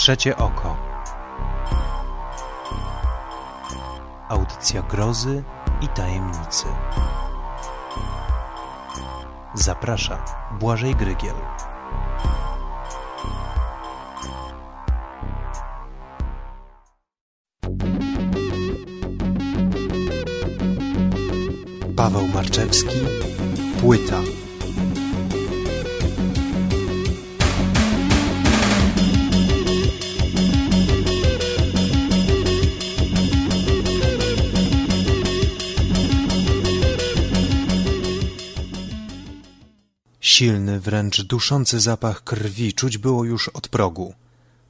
Trzecie oko. Audycja grozy i tajemnicy. Zaprasza Błażej Grygiel. Paweł Marczewski, Płyta. Silny, wręcz duszący zapach krwi czuć było już od progu.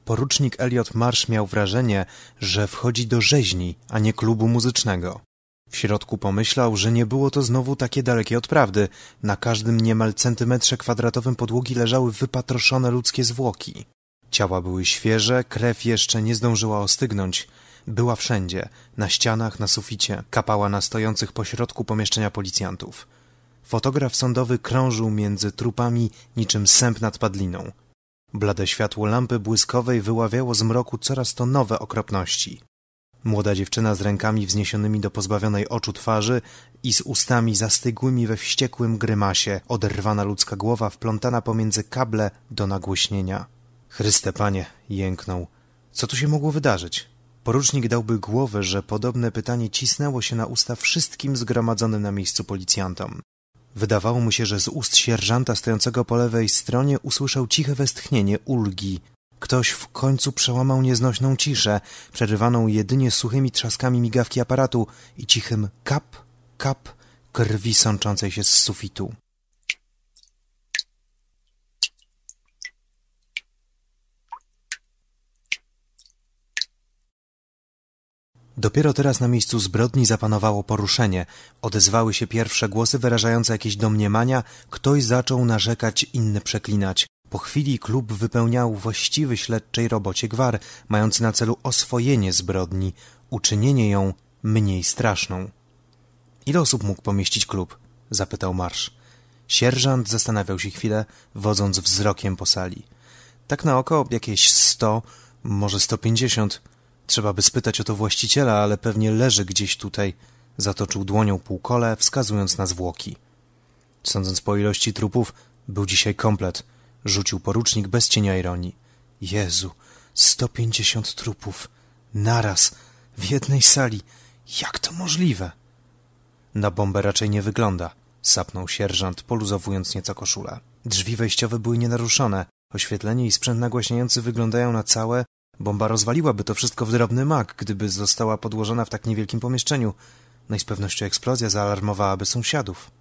Porucznik Elliot Marsh miał wrażenie, że wchodzi do rzeźni, a nie klubu muzycznego. W środku pomyślał, że nie było to znowu takie dalekie od prawdy. Na każdym niemal centymetrze kwadratowym podłogi leżały wypatroszone ludzkie zwłoki. Ciała były świeże, krew jeszcze nie zdążyła ostygnąć. Była wszędzie, na ścianach, na suficie, kapała na stojących pośrodku pomieszczenia policjantów. Fotograf sądowy krążył między trupami niczym sęp nad padliną. Blade światło lampy błyskowej wyławiało z mroku coraz to nowe okropności. Młoda dziewczyna z rękami wzniesionymi do pozbawionej oczu twarzy i z ustami zastygłymi we wściekłym grymasie, oderwana ludzka głowa wplątana pomiędzy kable do nagłośnienia. Chryste panie, jęknął. Co tu się mogło wydarzyć? Porucznik dałby głowę, że podobne pytanie cisnęło się na usta wszystkim zgromadzonym na miejscu policjantom. Wydawało mu się, że z ust sierżanta stojącego po lewej stronie usłyszał ciche westchnienie ulgi. Ktoś w końcu przełamał nieznośną ciszę, przerywaną jedynie suchymi trzaskami migawki aparatu i cichym kap, kap krwi sączącej się z sufitu. Dopiero teraz na miejscu zbrodni zapanowało poruszenie. Odezwały się pierwsze głosy wyrażające jakieś domniemania, ktoś zaczął narzekać, inny przeklinać. Po chwili klub wypełniał właściwy śledczej robocie gwar, mający na celu oswojenie zbrodni, uczynienie ją mniej straszną. Ile osób mógł pomieścić klub? zapytał Marsz. Sierżant zastanawiał się chwilę, wodząc wzrokiem po sali. Tak na oko jakieś sto, może sto pięćdziesiąt. Trzeba by spytać o to właściciela, ale pewnie leży gdzieś tutaj. Zatoczył dłonią półkole, wskazując na zwłoki. Sądząc po ilości trupów, był dzisiaj komplet. Rzucił porucznik bez cienia ironii. Jezu, sto pięćdziesiąt trupów. Naraz, w jednej sali. Jak to możliwe? Na bombę raczej nie wygląda, sapnął sierżant, poluzowując nieco koszulę. Drzwi wejściowe były nienaruszone. Oświetlenie i sprzęt nagłaśniający wyglądają na całe, Bomba rozwaliłaby to wszystko w drobny mak, gdyby została podłożona w tak niewielkim pomieszczeniu. No i z pewnością eksplozja zaalarmowałaby sąsiadów.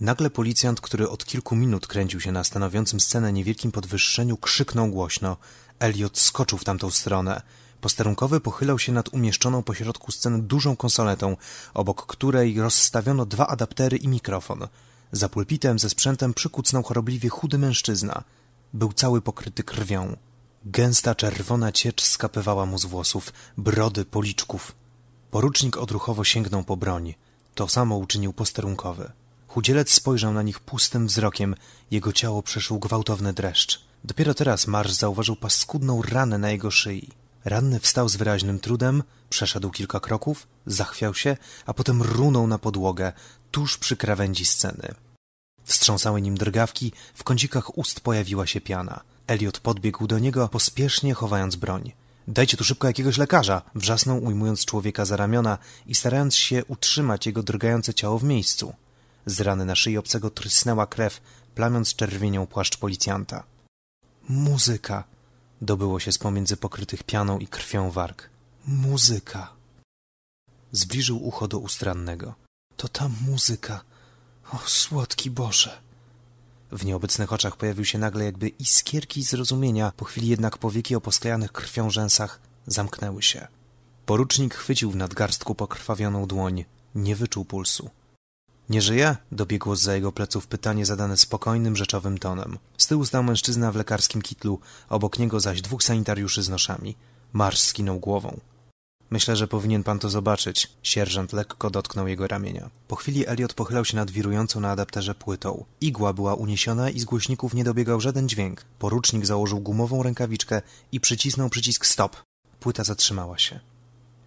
Nagle policjant, który od kilku minut kręcił się na stanowiącym scenę niewielkim podwyższeniu, krzyknął głośno. Elliot skoczył w tamtą stronę. Posterunkowy pochylał się nad umieszczoną pośrodku sceny dużą konsoletą, obok której rozstawiono dwa adaptery i mikrofon. Za pulpitem ze sprzętem przykucnął chorobliwie chudy mężczyzna. Był cały pokryty krwią. Gęsta czerwona ciecz skapywała mu z włosów, brody, policzków. Porucznik odruchowo sięgnął po broń. To samo uczynił posterunkowy. Chudzielec spojrzał na nich pustym wzrokiem. Jego ciało przeszył gwałtowny dreszcz. Dopiero teraz Marsz zauważył paskudną ranę na jego szyi. Ranny wstał z wyraźnym trudem, przeszedł kilka kroków, zachwiał się, a potem runął na podłogę, tuż przy krawędzi sceny. Wstrząsały nim drgawki, w kącikach ust pojawiła się piana. Elliot podbiegł do niego, pospiesznie chowając broń. Dajcie tu szybko jakiegoś lekarza! wrzasnął, ujmując człowieka za ramiona i starając się utrzymać jego drgające ciało w miejscu. Z rany na szyi obcego trysnęła krew, plamiąc czerwienią płaszcz policjanta. Muzyka! dobyło się z pomiędzy pokrytych pianą i krwią warg. Muzyka! Zbliżył ucho do ustrannego. To ta muzyka! O, słodki Boże! W nieobecnych oczach pojawił się nagle jakby iskierki zrozumienia, po chwili jednak powieki o posklejanych krwią rzęsach zamknęły się. Porucznik chwycił w nadgarstku pokrwawioną dłoń. Nie wyczuł pulsu. Nie żyje? Dobiegło z za jego pleców pytanie zadane spokojnym, rzeczowym tonem. Z tyłu stał mężczyzna w lekarskim kitlu, obok niego zaś dwóch sanitariuszy z noszami. Marsz skinął głową. Myślę, że powinien pan to zobaczyć. Sierżant lekko dotknął jego ramienia. Po chwili Elliot pochylał się nad wirującą na adapterze płytą. Igła była uniesiona i z głośników nie dobiegał żaden dźwięk. Porucznik założył gumową rękawiczkę i przycisnął przycisk stop. Płyta zatrzymała się.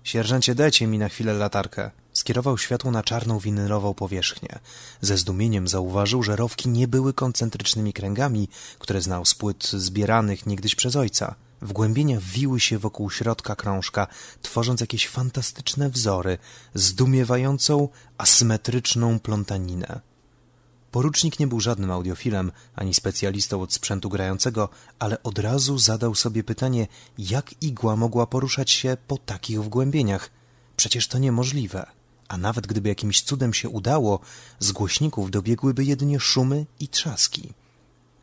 Sierżancie, dajcie mi na chwilę latarkę. Skierował światło na czarną winylową powierzchnię. Ze zdumieniem zauważył, że rowki nie były koncentrycznymi kręgami, które znał z płyt zbieranych niegdyś przez ojca. Wgłębienia wiły się wokół środka krążka, tworząc jakieś fantastyczne wzory, zdumiewającą, asymetryczną plątaninę. Porucznik nie był żadnym audiofilem, ani specjalistą od sprzętu grającego, ale od razu zadał sobie pytanie, jak igła mogła poruszać się po takich wgłębieniach. Przecież to niemożliwe. A nawet gdyby jakimś cudem się udało, z głośników dobiegłyby jedynie szumy i trzaski.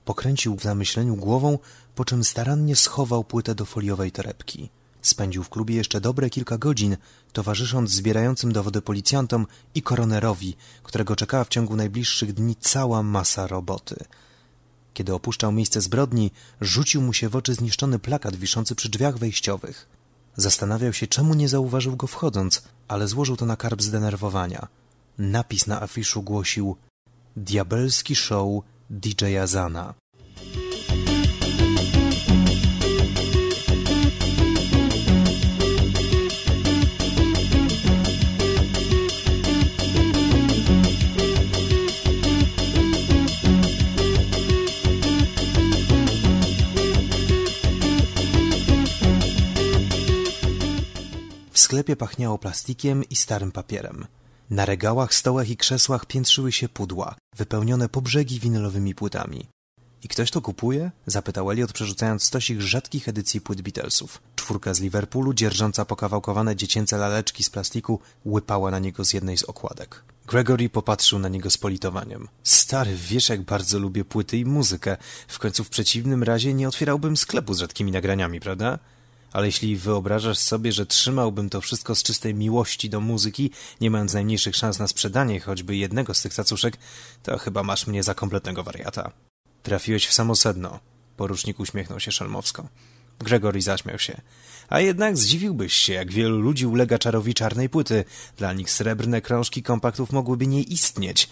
Pokręcił w zamyśleniu głową, po czym starannie schował płytę do foliowej torebki. Spędził w klubie jeszcze dobre kilka godzin, towarzysząc zbierającym dowody policjantom i koronerowi, którego czekała w ciągu najbliższych dni cała masa roboty. Kiedy opuszczał miejsce zbrodni, rzucił mu się w oczy zniszczony plakat wiszący przy drzwiach wejściowych. Zastanawiał się, czemu nie zauważył go wchodząc, ale złożył to na karb zdenerwowania. Napis na afiszu głosił Diabelski show DJ Azana. W sklepie pachniało plastikiem i starym papierem. Na regałach, stołach i krzesłach piętrzyły się pudła, wypełnione po brzegi winylowymi płytami. I ktoś to kupuje? zapytał Elliot, przerzucając stosik rzadkich edycji płyt Beatlesów. Czwórka z Liverpoolu, dzierżąca pokawałkowane dziecięce laleczki z plastiku, łypała na niego z jednej z okładek. Gregory popatrzył na niego z politowaniem. Stary, wiesz jak bardzo lubię płyty i muzykę. W końcu w przeciwnym razie nie otwierałbym sklepu z rzadkimi nagraniami, prawda? Ale jeśli wyobrażasz sobie, że trzymałbym to wszystko z czystej miłości do muzyki, nie mając najmniejszych szans na sprzedanie choćby jednego z tych cacuszek, to chyba masz mnie za kompletnego wariata. Trafiłeś w samo sedno. Porucznik uśmiechnął się szelmowsko. Gregory zaśmiał się. A jednak zdziwiłbyś się, jak wielu ludzi ulega czarowi czarnej płyty. Dla nich srebrne krążki kompaktów mogłyby nie istnieć.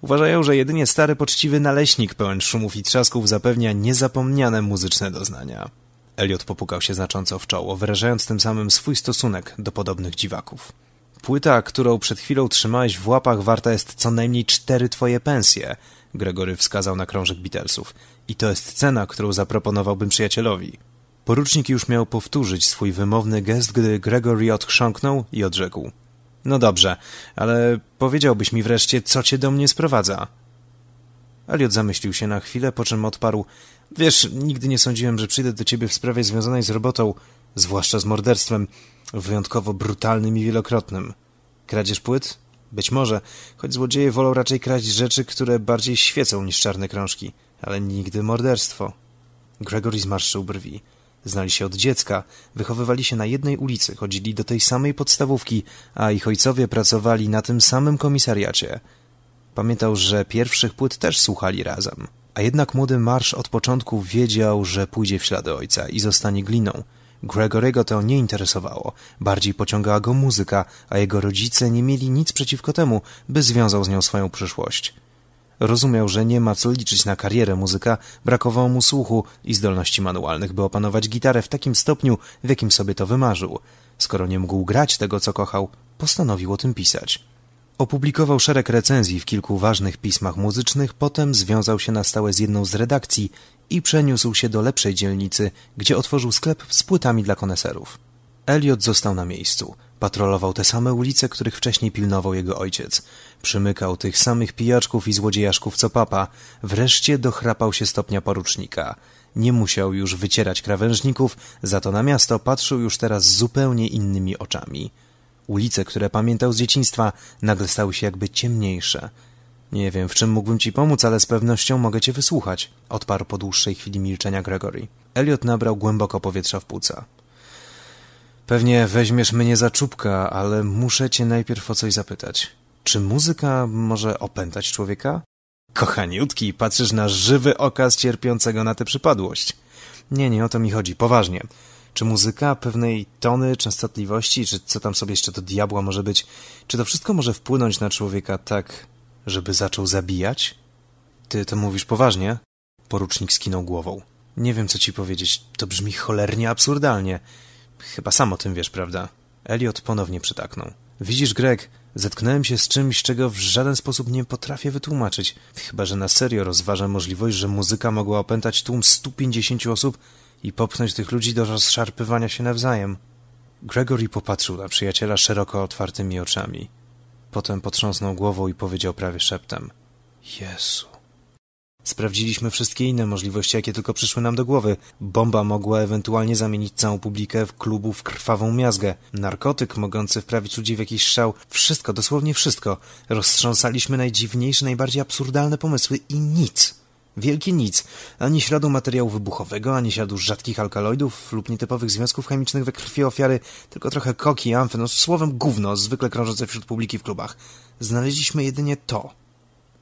Uważają, że jedynie stary, poczciwy naleśnik pełen szumów i trzasków zapewnia niezapomniane muzyczne doznania. Elliot popukał się znacząco w czoło, wyrażając tym samym swój stosunek do podobnych dziwaków. Płyta, którą przed chwilą trzymałeś w łapach, warta jest co najmniej cztery twoje pensje, Gregory wskazał na krążek Beatlesów. I to jest cena, którą zaproponowałbym przyjacielowi. Porucznik już miał powtórzyć swój wymowny gest, gdy Gregory odchrząknął i odrzekł. No dobrze, ale powiedziałbyś mi wreszcie, co cię do mnie sprowadza? Elliot zamyślił się na chwilę, po czym odparł Wiesz, nigdy nie sądziłem, że przyjdę do ciebie w sprawie związanej z robotą, zwłaszcza z morderstwem, wyjątkowo brutalnym i wielokrotnym. Kradzież płyt? Być może, choć złodzieje wolą raczej kraść rzeczy, które bardziej świecą niż czarne krążki, ale nigdy morderstwo. Gregory zmarszczył brwi. Znali się od dziecka, wychowywali się na jednej ulicy, chodzili do tej samej podstawówki, a ich ojcowie pracowali na tym samym komisariacie. Pamiętał, że pierwszych płyt też słuchali razem. A jednak młody Marsz od początku wiedział, że pójdzie w ślady ojca i zostanie gliną. Gregorego to nie interesowało. Bardziej pociągała go muzyka, a jego rodzice nie mieli nic przeciwko temu, by związał z nią swoją przyszłość. Rozumiał, że nie ma co liczyć na karierę muzyka, brakowało mu słuchu i zdolności manualnych, by opanować gitarę w takim stopniu, w jakim sobie to wymarzył. Skoro nie mógł grać tego, co kochał, postanowił o tym pisać. Opublikował szereg recenzji w kilku ważnych pismach muzycznych, potem związał się na stałe z jedną z redakcji i przeniósł się do lepszej dzielnicy, gdzie otworzył sklep z płytami dla koneserów. Elliot został na miejscu. Patrolował te same ulice, których wcześniej pilnował jego ojciec. Przymykał tych samych pijaczków i złodziejaszków co papa. Wreszcie dochrapał się stopnia porucznika. Nie musiał już wycierać krawężników, za to na miasto patrzył już teraz zupełnie innymi oczami. Ulice, które pamiętał z dzieciństwa, nagle stały się jakby ciemniejsze. Nie wiem, w czym mógłbym ci pomóc, ale z pewnością mogę cię wysłuchać, odparł po dłuższej chwili milczenia Gregory. Elliot nabrał głęboko powietrza w płuca. Pewnie weźmiesz mnie za czubka, ale muszę cię najpierw o coś zapytać. Czy muzyka może opętać człowieka? Kochaniutki, patrzysz na żywy okaz cierpiącego na tę przypadłość. Nie, nie o to mi chodzi, poważnie. Czy muzyka pewnej tony, częstotliwości, czy co tam sobie jeszcze do diabła może być, czy to wszystko może wpłynąć na człowieka tak, żeby zaczął zabijać? Ty to mówisz poważnie? Porucznik skinął głową. Nie wiem, co ci powiedzieć. To brzmi cholernie absurdalnie. Chyba sam o tym wiesz, prawda? Elliot ponownie przytaknął. Widzisz, Greg, zetknąłem się z czymś, czego w żaden sposób nie potrafię wytłumaczyć. Chyba, że na serio rozważam możliwość, że muzyka mogła opętać tłum 150 osób i popchnąć tych ludzi do rozszarpywania się nawzajem. Gregory popatrzył na przyjaciela szeroko otwartymi oczami. Potem potrząsnął głową i powiedział prawie szeptem. Jezu. Sprawdziliśmy wszystkie inne możliwości, jakie tylko przyszły nam do głowy. Bomba mogła ewentualnie zamienić całą publikę w klubu w krwawą miazgę. Narkotyk mogący wprawić ludzi w jakiś szał. Wszystko, dosłownie wszystko. Roztrząsaliśmy najdziwniejsze, najbardziej absurdalne pomysły i nic. Wielkie nic. Ani śladu materiału wybuchowego, ani śladu rzadkich alkaloidów lub nietypowych związków chemicznych we krwi ofiary, tylko trochę koki, amfy, no słowem gówno, zwykle krążące wśród publiki w klubach. Znaleźliśmy jedynie to.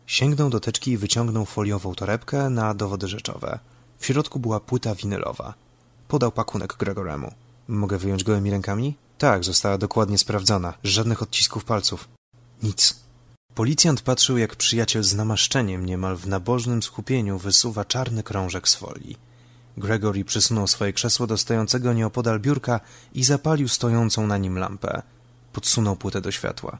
Sięgnął do teczki i wyciągnął foliową torebkę na dowody rzeczowe. W środku była płyta winylowa. Podał pakunek Gregoremu. Mogę wyjąć gołymi rękami? Tak, została dokładnie sprawdzona. Żadnych odcisków palców. Nic. Policjant patrzył, jak przyjaciel z namaszczeniem, niemal w nabożnym skupieniu, wysuwa czarny krążek z folii. Gregory przysunął swoje krzesło do stojącego nieopodal biurka i zapalił stojącą na nim lampę. Podsunął płytę do światła.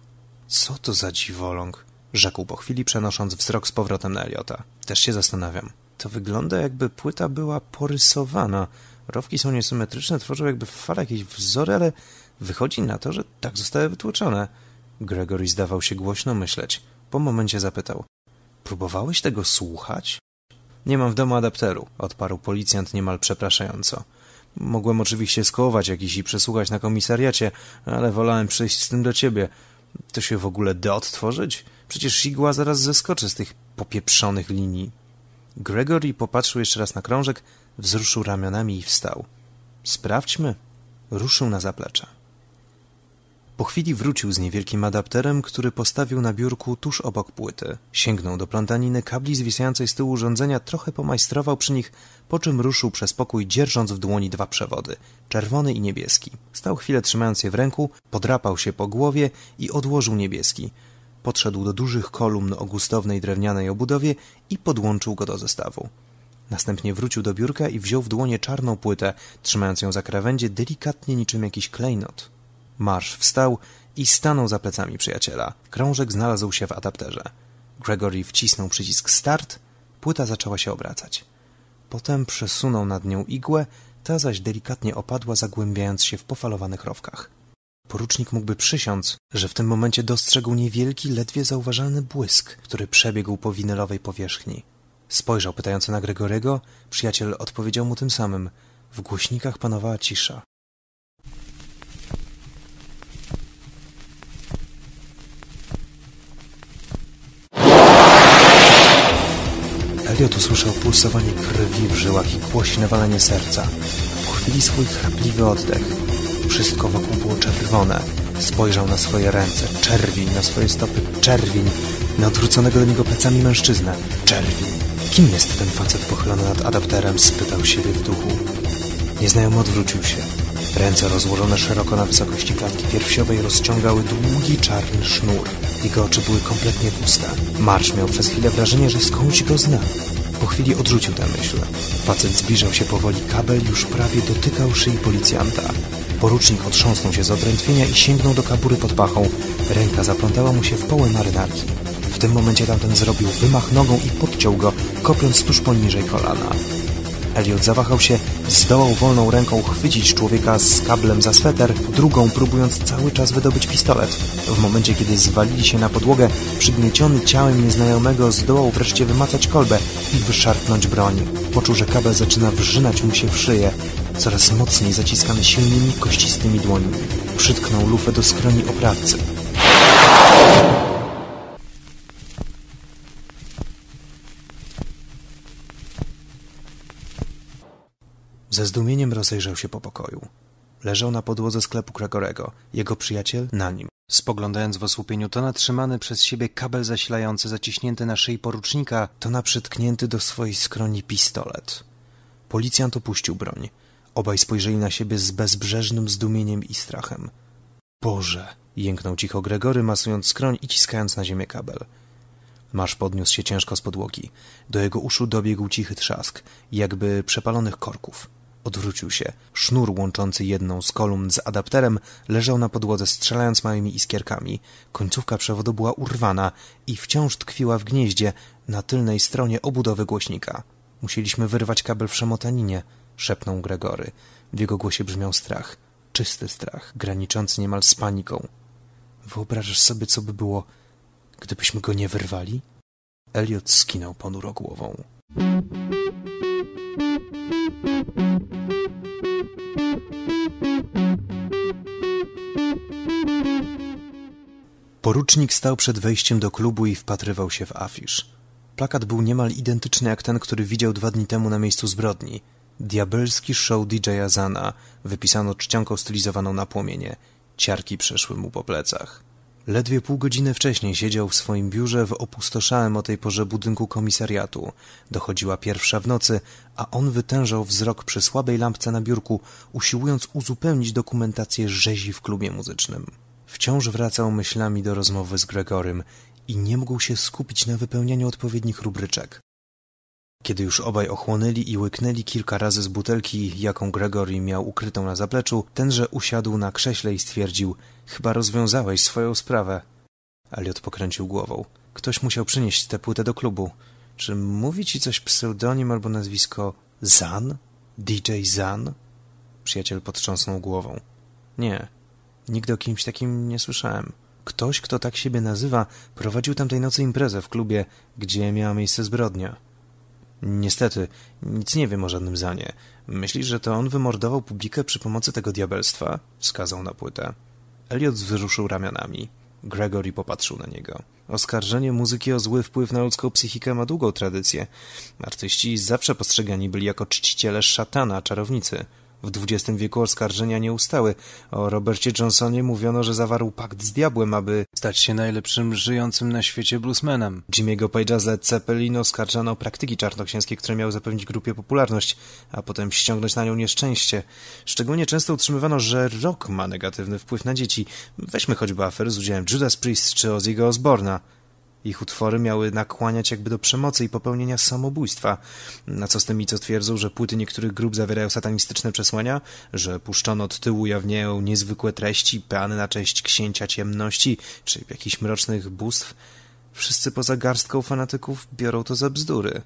Co to za dziwoląg? rzekł po chwili, przenosząc wzrok z powrotem na Eliota. Też się zastanawiam. To wygląda, jakby płyta była porysowana. Rowki są niesymetryczne, tworzą jakby w fale jakieś wzory, ale wychodzi na to, że tak zostały wytłoczone. Gregory zdawał się głośno myśleć. Po momencie zapytał. Próbowałeś tego słuchać? Nie mam w domu adapteru, odparł policjant niemal przepraszająco. Mogłem oczywiście skołować jakiś i przesłuchać na komisariacie, ale wolałem przyjść z tym do ciebie. To się w ogóle da odtworzyć? Przecież igła zaraz zeskoczy z tych popieprzonych linii. Gregory popatrzył jeszcze raz na krążek, wzruszył ramionami i wstał. Sprawdźmy. Ruszył na zaplecze. Po chwili wrócił z niewielkim adapterem, który postawił na biurku tuż obok płyty. Sięgnął do plątaniny kabli zwisającej z tyłu urządzenia, trochę pomajstrował przy nich, po czym ruszył przez pokój, dzierżąc w dłoni dwa przewody, czerwony i niebieski. Stał chwilę trzymając je w ręku, podrapał się po głowie i odłożył niebieski. Podszedł do dużych kolumn o gustownej drewnianej obudowie i podłączył go do zestawu. Następnie wrócił do biurka i wziął w dłonie czarną płytę, trzymając ją za krawędzie delikatnie niczym jakiś klejnot. Marsz wstał i stanął za plecami przyjaciela. Krążek znalazł się w adapterze. Gregory wcisnął przycisk start, płyta zaczęła się obracać. Potem przesunął nad nią igłę, ta zaś delikatnie opadła, zagłębiając się w pofalowanych rowkach. Porucznik mógłby przysiąc, że w tym momencie dostrzegł niewielki, ledwie zauważalny błysk, który przebiegł po winylowej powierzchni. Spojrzał pytająco na Gregorego, przyjaciel odpowiedział mu tym samym. W głośnikach panowała cisza. Elliot usłyszał pulsowanie krwi w żyłach i głośne walenie serca. Po chwili swój chrapliwy oddech. Wszystko wokół było czerwone. Spojrzał na swoje ręce. Czerwień, na swoje stopy. Czerwień. Na odwróconego do niego plecami mężczyznę. Czerwień. Kim jest ten facet pochylony nad adapterem? Spytał siebie w duchu. Nieznajomy odwrócił się. Ręce rozłożone szeroko na wysokości klatki piersiowej rozciągały długi czarny sznur. Jego oczy były kompletnie puste. Marsz miał przez chwilę wrażenie, że skądś go zna. Po chwili odrzucił tę myśl. Facet zbliżał się powoli, kabel już prawie dotykał szyi policjanta. Porucznik otrząsnął się z odrętwienia i sięgnął do kabury pod pachą. Ręka zaplątała mu się w poły marynarki. W tym momencie tamten zrobił wymach nogą i podciął go, kopiąc tuż poniżej kolana. Elliot zawahał się, zdołał wolną ręką chwycić człowieka z kablem za sweter, drugą próbując cały czas wydobyć pistolet. W momencie, kiedy zwalili się na podłogę, przygnieciony ciałem nieznajomego zdołał wreszcie wymacać kolbę i wyszarpnąć broń. Poczuł, że kabel zaczyna wrzynać mu się w szyję, coraz mocniej zaciskany silnymi, kościstymi dłońmi. Przytknął lufę do skroni oprawcy. Ze zdumieniem rozejrzał się po pokoju. Leżał na podłodze sklepu Gregorego, jego przyjaciel na nim. Spoglądając w osłupieniu, to na trzymany przez siebie kabel zasilający zaciśnięty na szyi porucznika, to na przytknięty do swojej skroni pistolet. Policjant opuścił broń. Obaj spojrzeli na siebie z bezbrzeżnym zdumieniem i strachem. Boże! jęknął cicho Gregory, masując skroń i ciskając na ziemię kabel. Marsz podniósł się ciężko z podłogi. Do jego uszu dobiegł cichy trzask, jakby przepalonych korków. Odwrócił się. Sznur łączący jedną z kolumn z adapterem leżał na podłodze, strzelając małymi iskierkami. Końcówka przewodu była urwana i wciąż tkwiła w gnieździe na tylnej stronie obudowy głośnika. Musieliśmy wyrwać kabel w szamotaninie, szepnął Gregory. W jego głosie brzmiał strach. Czysty strach, graniczący niemal z paniką. Wyobrażasz sobie, co by było, gdybyśmy go nie wyrwali? Elliot skinął ponuro głową. Porucznik stał przed wejściem do klubu i wpatrywał się w afisz. Plakat był niemal identyczny jak ten, który widział dwa dni temu na miejscu zbrodni. Diabelski show DJ-a Zana wypisano czcionką stylizowaną na płomienie. Ciarki przeszły mu po plecach. Ledwie pół godziny wcześniej siedział w swoim biurze w opustoszałym o tej porze budynku komisariatu. Dochodziła pierwsza w nocy, a on wytężał wzrok przy słabej lampce na biurku, usiłując uzupełnić dokumentację rzezi w klubie muzycznym. Wciąż wracał myślami do rozmowy z Gregorym i nie mógł się skupić na wypełnianiu odpowiednich rubryczek. Kiedy już obaj ochłonęli i łyknęli kilka razy z butelki, jaką Gregory miał ukrytą na zapleczu, tenże usiadł na krześle i stwierdził — chyba rozwiązałeś swoją sprawę. Elliot pokręcił głową. Ktoś musiał przynieść tę płytę do klubu. Czy mówi ci coś pseudonim albo nazwisko Zan? DJ Zan? Przyjaciel potrząsnął głową. Nie, nigdy o kimś takim nie słyszałem. Ktoś, kto tak siebie nazywa, prowadził tamtej nocy imprezę w klubie, gdzie miała miejsce zbrodnia. Niestety, nic nie wiem o żadnym Zanie. Myślisz, że to on wymordował publikę przy pomocy tego diabelstwa? Wskazał na płytę. Elliot wzruszył ramionami. Gregory popatrzył na niego. Oskarżenie muzyki o zły wpływ na ludzką psychikę ma długą tradycję. Artyści zawsze postrzegani byli jako czciciele szatana, czarownicy. W XX wieku oskarżenia nie ustały. O Robercie Johnsonie mówiono, że zawarł pakt z diabłem, aby stać się najlepszym żyjącym na świecie bluesmanem. Jimmy'ego Page'a z Led Zeppelin oskarżano o praktyki czarnoksięskie, które miały zapewnić grupie popularność, a potem ściągnąć na nią nieszczęście. Szczególnie często utrzymywano, że rock ma negatywny wpływ na dzieci. Weźmy choćby afery z udziałem Judas Priest czy Ozzy'ego Osborna. Ich utwory miały nakłaniać jakby do przemocy i popełnienia samobójstwa. Na co z tymi, co twierdzą, że płyty niektórych grup zawierają satanistyczne przesłania, że puszczono od tyłu ujawniają niezwykłe treści, peany na cześć księcia ciemności, czy jakichś mrocznych bóstw. Wszyscy poza garstką fanatyków biorą to za bzdury.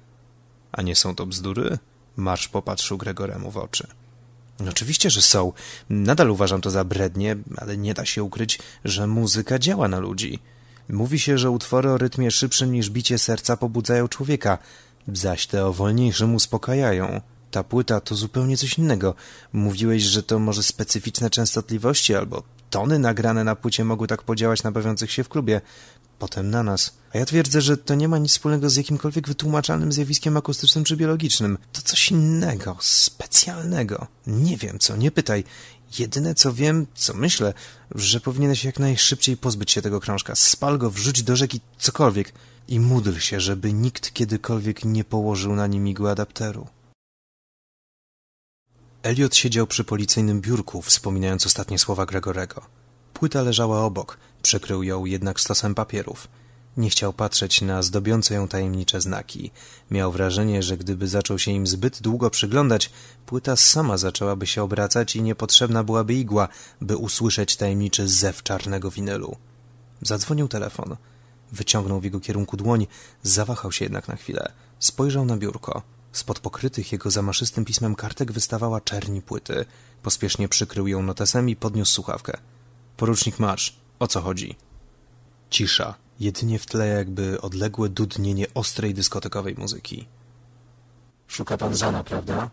A nie są to bzdury? Marsz popatrzył Gregoremu w oczy. Oczywiście, że są. Nadal uważam to za brednie, ale nie da się ukryć, że muzyka działa na ludzi. Mówi się, że utwory o rytmie szybszym niż bicie serca pobudzają człowieka, zaś te o wolniejszym uspokajają. Ta płyta to zupełnie coś innego. Mówiłeś, że to może specyficzne częstotliwości albo tony nagrane na płycie mogły tak podziałać na bawiących się w klubie. Potem na nas. A ja twierdzę, że to nie ma nic wspólnego z jakimkolwiek wytłumaczalnym zjawiskiem akustycznym czy biologicznym. To coś innego, specjalnego. Nie wiem co, nie pytaj. Jedyne co wiem, co myślę, że powinieneś jak najszybciej pozbyć się tego krążka. Spal go, wrzuć do rzeki cokolwiek i módl się, żeby nikt kiedykolwiek nie położył na nim igły adapteru. Elliot siedział przy policyjnym biurku, wspominając ostatnie słowa Gregorego. Płyta leżała obok, przykrył ją jednak stosem papierów. Nie chciał patrzeć na zdobiące ją tajemnicze znaki. Miał wrażenie, że gdyby zaczął się im zbyt długo przyglądać, płyta sama zaczęłaby się obracać i niepotrzebna byłaby igła, by usłyszeć tajemniczy zew czarnego winylu. Zadzwonił telefon. Wyciągnął w jego kierunku dłoń, zawahał się jednak na chwilę. Spojrzał na biurko. Spod pokrytych jego zamaszystym pismem kartek wystawała czerni płyty. Pospiesznie przykrył ją notesem i podniósł słuchawkę. Porucznik Marsz, o co chodzi? Cisza. Jedynie w tle jakby odległe dudnienie ostrej dyskotekowej muzyki. Szuka pan Zana, prawda?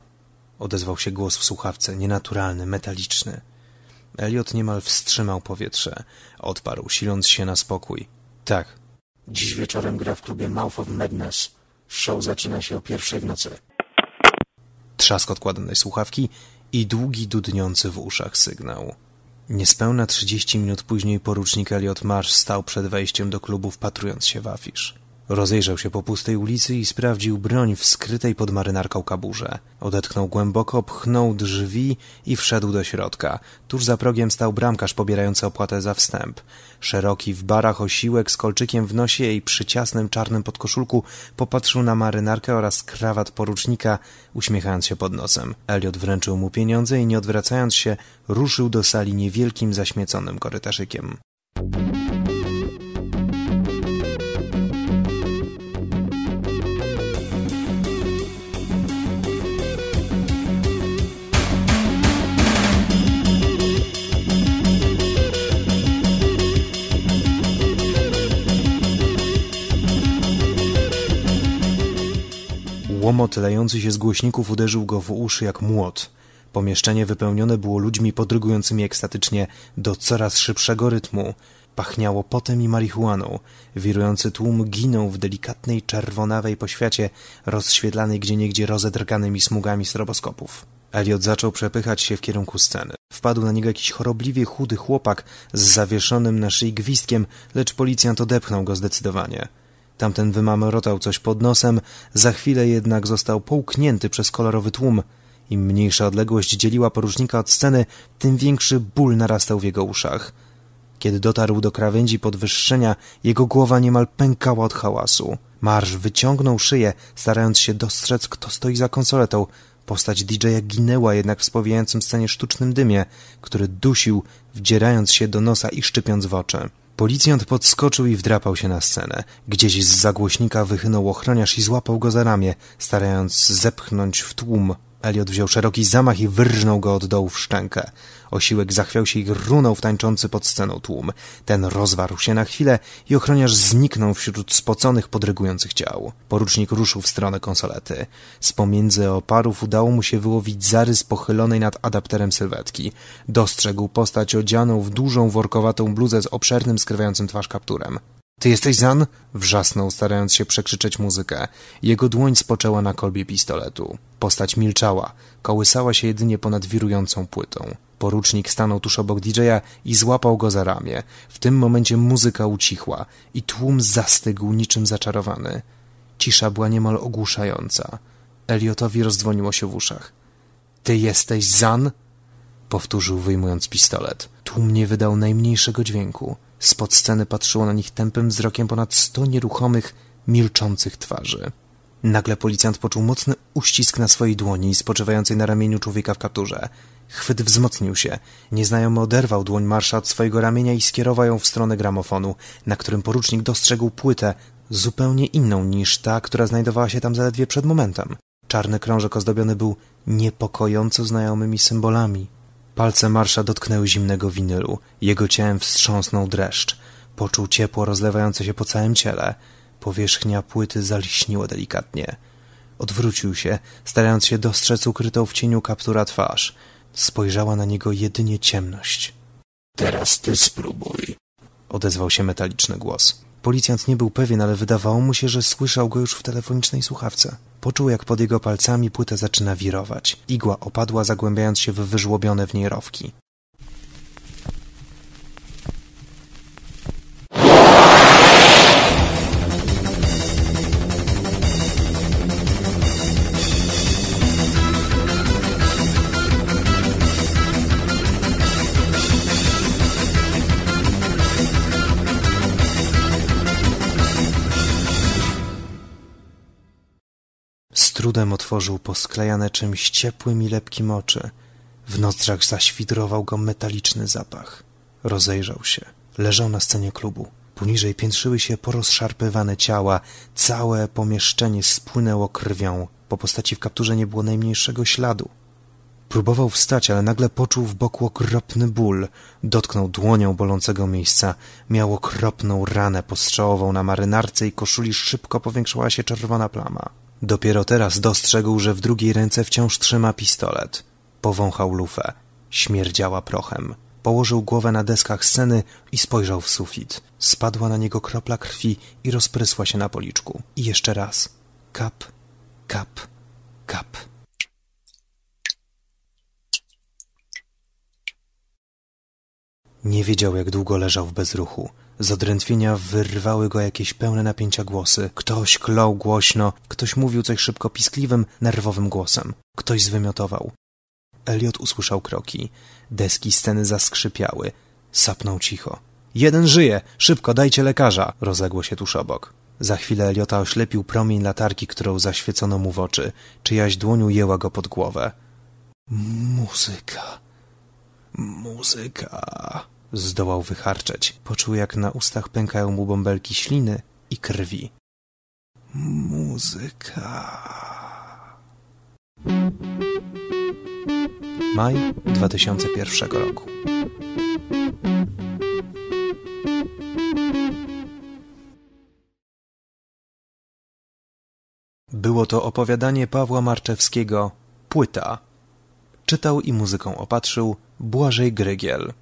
Odezwał się głos w słuchawce, nienaturalny, metaliczny. Elliot niemal wstrzymał powietrze. Odparł, siląc się na spokój. Tak. Dziś wieczorem gra w klubie Mouth of Madness. Show zaczyna się o pierwszej w nocy. Trzask odkładanej słuchawki i długi, dudniący w uszach sygnał. Niespełna trzydzieści minut później porucznik Elliot Marsh stał przed wejściem do klubu wpatrując się w afisz. Rozejrzał się po pustej ulicy i sprawdził broń w skrytej pod marynarką kaburze. Odetchnął głęboko, pchnął drzwi i wszedł do środka. Tuż za progiem stał bramkarz pobierający opłatę za wstęp. Szeroki w barach osiłek z kolczykiem w nosie i przy ciasnym czarnym podkoszulku popatrzył na marynarkę oraz krawat porucznika, uśmiechając się pod nosem. Elliot wręczył mu pieniądze i nie odwracając się, ruszył do sali niewielkim zaśmieconym korytarzykiem. Łomot lejący się z głośników uderzył go w uszy jak młot. Pomieszczenie wypełnione było ludźmi podrygującymi ekstatycznie do coraz szybszego rytmu. Pachniało potem i marihuaną. Wirujący tłum ginął w delikatnej, czerwonawej poświacie, rozświetlanej gdzieniegdzie rozedrganymi smugami stroboskopów. Elliot zaczął przepychać się w kierunku sceny. Wpadł na niego jakiś chorobliwie chudy chłopak z zawieszonym na szyi gwizdkiem, lecz policjant odepchnął go zdecydowanie. Tamten wymamrotał coś pod nosem, za chwilę jednak został połknięty przez kolorowy tłum. Im mniejsza odległość dzieliła porucznika od sceny, tym większy ból narastał w jego uszach. Kiedy dotarł do krawędzi podwyższenia, jego głowa niemal pękała od hałasu. Marsz wyciągnął szyję, starając się dostrzec, kto stoi za konsoletą. Postać DJ-a ginęła jednak w spowijającym scenie sztucznym dymie, który dusił, wdzierając się do nosa i szczypiąc w oczy. Policjant podskoczył i wdrapał się na scenę. Gdzieś z zagłośnika wychynął ochroniarz i złapał go za ramię, starając zepchnąć w tłum. Elliot wziął szeroki zamach i wyrżnął go od dołu w szczękę. Osiłek zachwiał się i runął w tańczący pod sceną tłum. Ten rozwarł się na chwilę i ochroniarz zniknął wśród spoconych, podrygujących ciał. Porucznik ruszył w stronę konsolety. Z pomiędzy oparów udało mu się wyłowić zarys pochylonej nad adapterem sylwetki. Dostrzegł postać odzianą w dużą, workowatą bluzę z obszernym, skrywającym twarz kapturem. Ty jesteś Zan? Wrzasnął, starając się przekrzyczeć muzykę. Jego dłoń spoczęła na kolbie pistoletu. Postać milczała, kołysała się jedynie ponad wirującą płytą. Porucznik stanął tuż obok DJ-a i złapał go za ramię. W tym momencie muzyka ucichła i tłum zastygł niczym zaczarowany. Cisza była niemal ogłuszająca. Eliotowi rozdzwoniło się w uszach. Ty jesteś Zan? Powtórzył, wyjmując pistolet. Tłum nie wydał najmniejszego dźwięku. Spod sceny patrzyło na nich tępym wzrokiem ponad sto nieruchomych, milczących twarzy. Nagle policjant poczuł mocny uścisk na swojej dłoni spoczywającej na ramieniu człowieka w kapturze. Chwyt wzmocnił się. Nieznajomy oderwał dłoń marsza od swojego ramienia i skierował ją w stronę gramofonu, na którym porucznik dostrzegł płytę, zupełnie inną niż ta, która znajdowała się tam zaledwie przed momentem. Czarny krążek ozdobiony był niepokojąco znajomymi symbolami. Palce marsza dotknęły zimnego winylu. Jego ciałem wstrząsnął dreszcz. Poczuł ciepło rozlewające się po całym ciele. Powierzchnia płyty zaliśniła delikatnie. Odwrócił się, starając się dostrzec ukrytą w cieniu kaptura twarz. Spojrzała na niego jedynie ciemność. Teraz ty spróbuj. Odezwał się metaliczny głos. Policjant nie był pewien, ale wydawało mu się, że słyszał go już w telefonicznej słuchawce. Poczuł, jak pod jego palcami płyta zaczyna wirować. Igła opadła, zagłębiając się w wyżłobione w niej rowki. Trudem otworzył posklejane czymś ciepłym i lepkim oczy. W nozdrzach zaświdrował go metaliczny zapach. Rozejrzał się. Leżał na scenie klubu. Poniżej piętrzyły się porozszarpywane ciała. Całe pomieszczenie spłynęło krwią. Po postaci w kapturze nie było najmniejszego śladu. Próbował wstać, ale nagle poczuł w boku okropny ból. Dotknął dłonią bolącego miejsca. Miał okropną ranę postrzałową na marynarce i koszuli szybko powiększała się czerwona plama. Dopiero teraz dostrzegł, że w drugiej ręce wciąż trzyma pistolet. Powąchał lufę. Śmierdziała prochem. Położył głowę na deskach sceny i spojrzał w sufit. Spadła na niego kropla krwi i rozprysła się na policzku. I jeszcze raz. Kap, kap, kap. Nie wiedział, jak długo leżał w bezruchu. Z odrętwienia wyrwały go jakieś pełne napięcia głosy. Ktoś klął głośno, ktoś mówił coś szybko piskliwym, nerwowym głosem. Ktoś zwymiotował. Eliot usłyszał kroki. Deski sceny zaskrzypiały. Sapnął cicho. Jeden żyje! Szybko, dajcie lekarza! rozległo się tuż obok. Za chwilę Eliota oślepił promień latarki, którą zaświecono mu w oczy. Czyjaś dłoń ujęła go pod głowę. Muzyka. Muzyka. Zdołał wycharczeć. Poczuł, jak na ustach pękają mu bąbelki śliny i krwi. Muzyka. Maj 2001 roku. Było to opowiadanie Pawła Marczewskiego Płyta. Czytał i muzyką opatrzył Błażej Grygiel.